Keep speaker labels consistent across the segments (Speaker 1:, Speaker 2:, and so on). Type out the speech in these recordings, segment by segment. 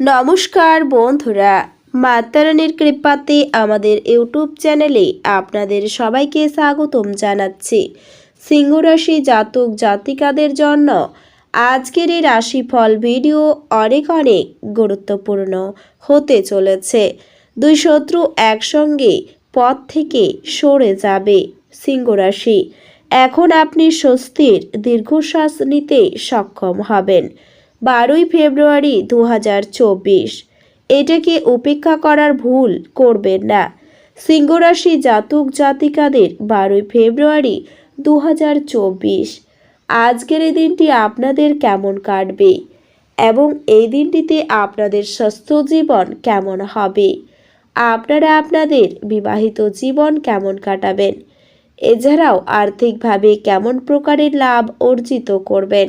Speaker 1: নমস্কার বন্ধুরা, মাতারানির কৃপাতে আমাদের ইউটিউব চ্যানেলে আপনাদের সবাইকে স্বাগতম জানাচ্ছি। সিংহরাশি জাতক জাতিকাদের জন্য আজকের এই রাশিফল ভিডিও অনেক অনেক গুরুত্বপূর্ণ হতে চলেছে। দুই শত্রু একসঙ্গে পথ থেকে সরে যাবে সিংহরাশি। এখন আপনি স্বস্তির দীর্ঘশ্বাস নিতে সক্ষম হবেন। বারোই ফেব্রুয়ারি দু হাজার চব্বিশ এটাকে উপেক্ষা করার ভুল করবেন না। সিংহরাশি জাতক জাতিকাদের বারোই ফেব্রুয়ারি দু হাজার চব্বিশ। আজকের এই দিনটি আপনাদের কেমন কাটবে এবং এই দিনটিতে আপনাদের স্বাস্থ্য জীবন কেমন হবে? আপনারা আপনাদের বিবাহিত জীবন কেমন কাটাবেন? এছাড়াও আর্থিকভাবে কেমন প্রকারের লাভ অর্জিত করবেন?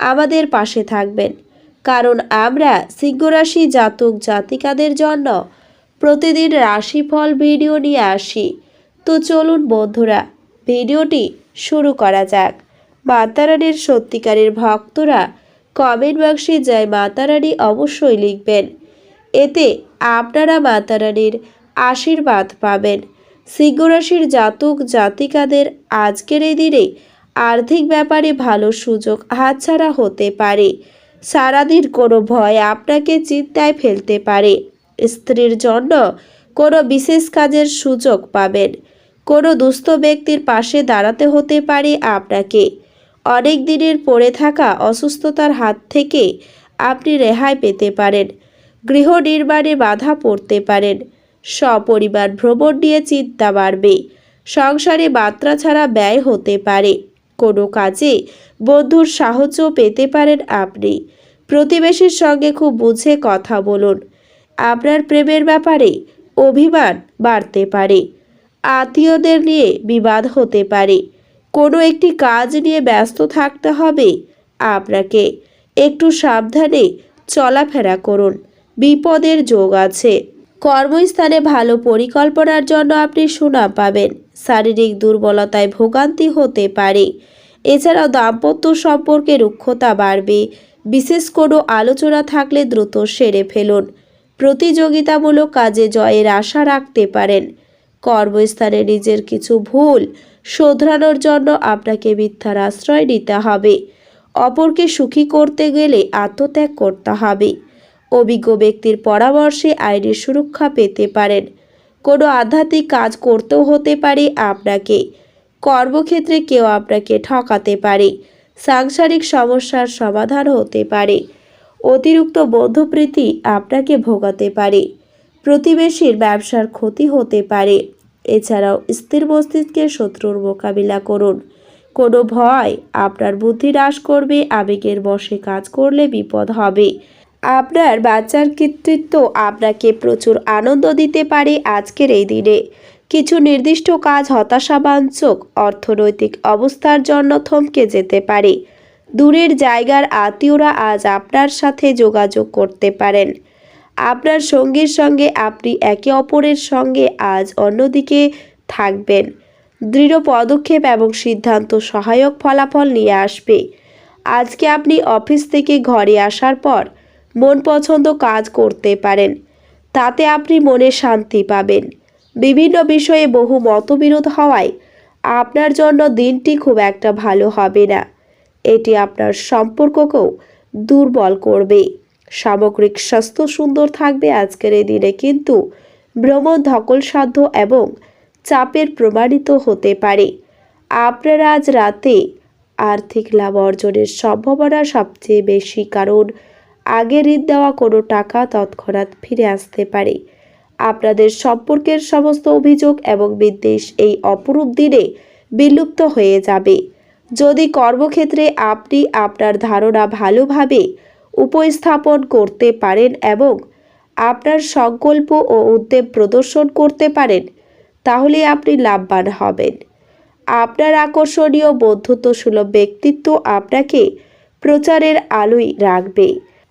Speaker 1: আমাদের পাশে থাকবেন। কারণ আমরা সিংহরাশি জাতক জাতিকাদের জন্য প্রতিদিন রাশিফল ভিডিও নিয়ে আসি। তো চলুন বন্ধুরা, ভিডিওটি শুরু করা যাক। মাতারানির সত্যিকারের ভক্তরা কমেন্ট বক্সে জয় মাতারানী অবশ্যই লিখবেন। এতে আপনারা মাতারানির আশীর্বাদ পাবেন। সিংহরাশির জাতক জাতিকাদের আজকের এই দিনে আর্থিক ব্যাপারে ভালো সুযোগ হাতছাড়া হতে পারে। সারাদিন কোনো ভয় আপনাকে চিন্তায় ফেলতে পারে। স্ত্রীর জন্য কোনো বিশেষ কাজের সুযোগ পাবেন। কোনো দুস্থ ব্যক্তির পাশে দাঁড়াতে হতে পারে আপনাকে। অনেক দিনের পড়ে থাকা অসুস্থতার হাত থেকে আপনি রেহাই পেতে পারেন। গৃহ নির্মাণে বাধা পড়তে পারেন। সপরিবার ভ্রমণ নিয়ে চিন্তা বাড়বে। সংসারে মাত্রা ছাড়া ব্যয় হতে পারে। কোনো কাজে বন্ধুর সাহায্য পেতে পারেন আপনি। প্রতিবেশীর সঙ্গে খুব বুঝে কথা বলুন। আপনার প্রেমের ব্যাপারে অভিমান বাড়তে পারে। আত্মীয়দের নিয়ে বিবাদ হতে পারে। কোনো একটি কাজ নিয়ে ব্যস্ত থাকতে হবে আপনাকে। একটু সাবধানে চলাফেরা করুন। বিপদের যোগ আছে। কর্মস্থানে ভালো পরিকল্পনার জন্য আপনি সুনাম পাবেন। শারীরিক দুর্বলতায় ভোগান্তি হতে পারে। এছাড়াও দাম্পত্য সম্পর্কে রুক্ষতা বাড়বে। বিশেষ কোনো আলোচনা থাকলে দ্রুত সেরে ফেলুন। প্রতিযোগিতামূলক কাজে জয়ের আশা রাখতে পারেন। কর্মস্থানে নিজের কিছু ভুল শোধরানোর জন্য আপনাকে মিথ্যার আশ্রয় নিতে হবে। অপরকে সুখী করতে গেলে আত্মত্যাগ করতে হবে। অভিজ্ঞ ব্যক্তির পরামর্শে আইনের সুরক্ষা পেতে পারেন। কোনো আধ্যাত্মিক কাজ করতেও হতে পারে আপনাকে। কর্মক্ষেত্রে কেউ আপনাকে ঠকাতে পারে। সাংসারিক সমস্যার সমাধান হতে পারে। অতিরিক্ত বন্ধুপ্রীতি আপনাকে ভোগাতে পারে। প্রতিবেশীর ব্যবসার ক্ষতি হতে পারে। এছাড়াও স্থির মস্তিষ্কের শত্রুর মোকাবিলা করুন। কোনো ভয় আপনার বুদ্ধি হ্রাস করবে, আবেগের বশে কাজ করলে বিপদ হবে। আপনার বাচ্চার কৃতিত্ব আপনাকে প্রচুর আনন্দ দিতে পারে আজকের এই দিনে। কিছু নির্দিষ্ট কাজ হতাশাবাঞ্চক অর্থনৈতিক অবস্থার জন্য থমকে যেতে পারে। দূরের জায়গার আত্মীয়রা আজ আপনার সাথে যোগাযোগ করতে পারেন। আপনার সঙ্গীর সঙ্গে আপনি একে অপরের সঙ্গে আজ অন্যদিকে থাকবেন। দৃঢ় পদক্ষেপ এবং সিদ্ধান্ত সহায়ক ফলাফল নিয়ে আসবে। আজকে আপনি অফিস থেকে ঘরে আসার পর মন পছন্দ কাজ করতে পারেন। তাতে আপনি মনে শান্তি পাবেন। বিভিন্ন বিষয়ে বহু মতবিরোধ হওয়ায় আপনার জন্য দিনটি খুব একটা ভালো হবে না। এটি আপনার সম্পর্ককেও দুর্বল করবে। সামগ্রিক স্বাস্থ্য সুন্দর থাকবে আজকের এই দিনে কিন্তু ভ্রমণ ধকলসাধ্য এবং চাপের প্রমাণিত হতে পারে। আপনারা আজ রাতে আর্থিক লাভ অর্জনের সম্ভাবনা সবচেয়ে বেশি, কারণ আগে ঋণ দেওয়া কোনো টাকা তৎক্ষণাৎ ফিরে আসতে পারে। আপনাদের সম্পর্কের সমস্ত অভিযোগ এবং বিদ্বেষ এই অপরূপ দিনে বিলুপ্ত হয়ে যাবে। যদি কর্মক্ষেত্রে আপনি আপনার ধারণা ভালোভাবে উপস্থাপন করতে পারেন এবং আপনার সংকল্প ও উদ্যম প্রদর্শন করতে পারেন, তাহলে আপনি লাভবান হবেন। আপনার আকর্ষণীয় বন্ধুত্ব সুলভ ব্যক্তিত্ব আপনাকে প্রচারের আলোয় রাখবে।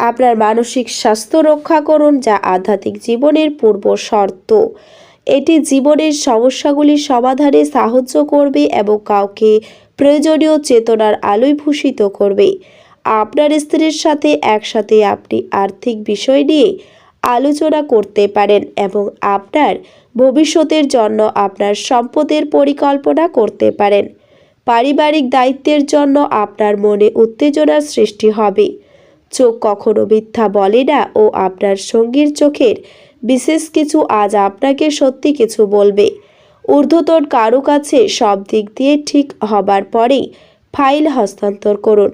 Speaker 1: আপনার মানসিক স্বাস্থ্য রক্ষা করুন, যা আধ্যাত্মিক জীবনের পূর্ব শর্ত। এটি জীবনের সমস্যাগুলি সমাধানে সাহায্য করবে এবং কাউকে প্রয়োজনীয় চেতনার আলোয় ভূষিত করবে। আপনার স্ত্রীর সাথে একসাথে আপনি আর্থিক বিষয় নিয়ে আলোচনা করতে পারেন এবং আপনার ভবিষ্যতের জন্য আপনার সম্পদের পরিকল্পনা করতে পারেন। পারিবারিক দায়িত্বের জন্য আপনার মনে উত্তেজনার সৃষ্টি হবে। চোখ কখনো মিথ্যা বলে না ও আপনার সঙ্গীর চোখের বিশেষ কিছু আজ আপনাকে সত্যি কিছু বলবে। ঊর্ধ্বতন কারও কাছে সব দিক দিয়ে ঠিক হবার পরেই ফাইল হস্তান্তর করুন।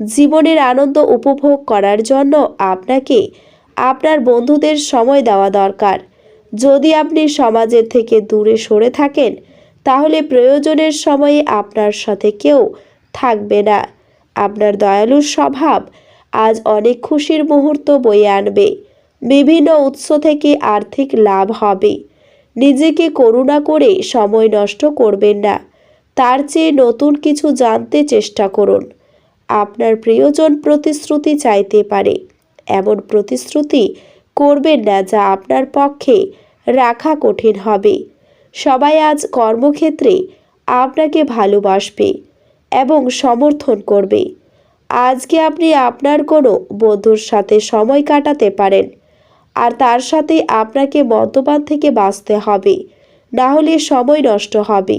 Speaker 1: জীবনের আনন্দ উপভোগ করার জন্য আপনাকে আপনার বন্ধুদের সময় দেওয়া দরকার। যদি আপনি সমাজের থেকে দূরে সরে থাকেন, তাহলে প্রয়োজনের সময়ে আপনার সাথে কেউ থাকবে না। আপনার দয়ালু স্বভাব আজ অনেক খুশির মুহূর্ত বয়ে আনবে। বিভিন্ন উৎস থেকে আর্থিক লাভ হবে। নিজেকে করুণা করে সময় নষ্ট করবেন না। তার চেয়ে নতুন কিছু জানতে চেষ্টা করুন। আপনার প্রিয়জন প্রতিশ্রুতি চাইতে পারে। এমন প্রতিশ্রুতি করবেন না যা আপনার পক্ষে রাখা কঠিন হবে। সবাই আজ কর্মক্ষেত্রে আপনাকে ভালোবাসবে এবং সমর্থন করবে। আজকে আপনি আপনার কোনো বন্ধুর সাথে সময় কাটাতে পারেন। আর তার সাথে আপনাকে মদ্যপান থেকে বাঁচতে হবে। না হলে সময় নষ্ট হবে।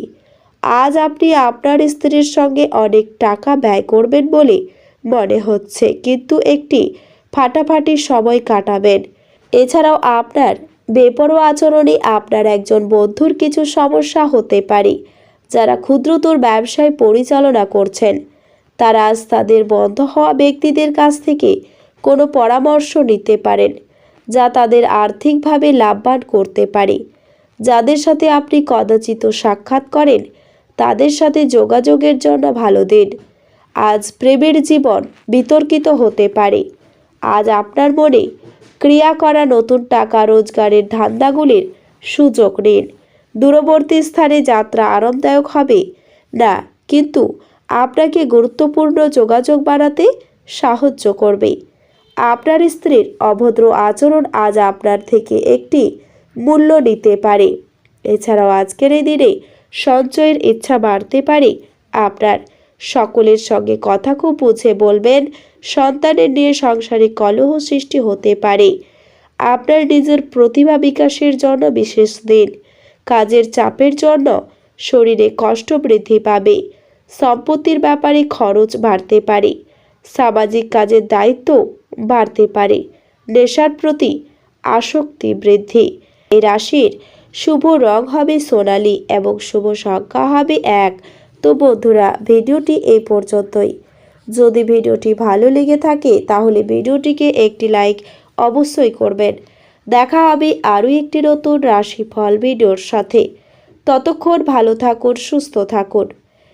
Speaker 1: আজ আপনি আপনার স্ত্রীর সঙ্গে অনেক টাকা ব্যয় করবেন বলে মনে হচ্ছে, কিন্তু একটি ফাটাফাটি সময় কাটাবেন। এছাড়াও আপনার বেপরোয়া আচরণে আপনার একজন বন্ধুর কিছু সমস্যা হতে পারে, যারা ক্ষুদ্রতর ব্যবসায় পরিচালনা করছেন। তারা আজ তাদের বন্ধ হওয়া ব্যক্তিদের কাছ থেকে কোনো পরামর্শ নিতে পারেন, যা তাদের আর্থিকভাবে লাভবান করতে পারে। যাদের সাথে আপনি কদাচিত সাক্ষাৎ করেন, তাদের সাথে যোগাযোগের জন্য ভালো দিন। আজ প্রেমের জীবন বিতর্কিত হতে পারে। আজ আপনার মনে ক্রিয়া করা নতুন টাকা রোজগারের ধান্দাগুলির সুযোগ নিন। দূরবর্তী স্থানে যাত্রা আরামদায়ক হবে, না, কিন্তু আপনাকে গুরুত্বপূর্ণ যোগাযোগ বাড়াতে সাহায্য করবে। আপনার স্ত্রীর অভদ্র আচরণ আজ আপনার থেকে একটি মূল্য নিতে পারে। এছাড়াও আজকের এই দিনে সঞ্চয়ের ইচ্ছা বাড়তে পারে। আপনার সকলের সঙ্গে কথা খুব বুঝে বলবেন, সন্তানের নিয়ে সংসারে কলহ সৃষ্টি হতে পারে। আপনার নিজের প্রতিভা বিকাশের জন্য বিশেষ দিন। কাজের চাপের জন্য শরীরে কষ্ট বৃদ্ধি পাবে। সম্পত্তির ব্যাপারে খরচ বাড়তে পারে। সামাজিক কাজের দায়িত্ব বাড়তে পারে। নেশার প্রতি আসক্তি বৃদ্ধি। এই রাশির শুভ রং হবে সোনালি এবং শুভ সংখ্যা হবে এক। তো বন্ধুরা, ভিডিওটি এই পর্যন্তই। যদি ভিডিওটি ভালো লেগে থাকে, তাহলে ভিডিওটিকে একটি লাইক অবশ্যই করবেন। দেখা হবে আরও একটি নতুন রাশিফল ভিডিওর সাথে। ততক্ষণ ভালো থাকুন, সুস্থ থাকুন।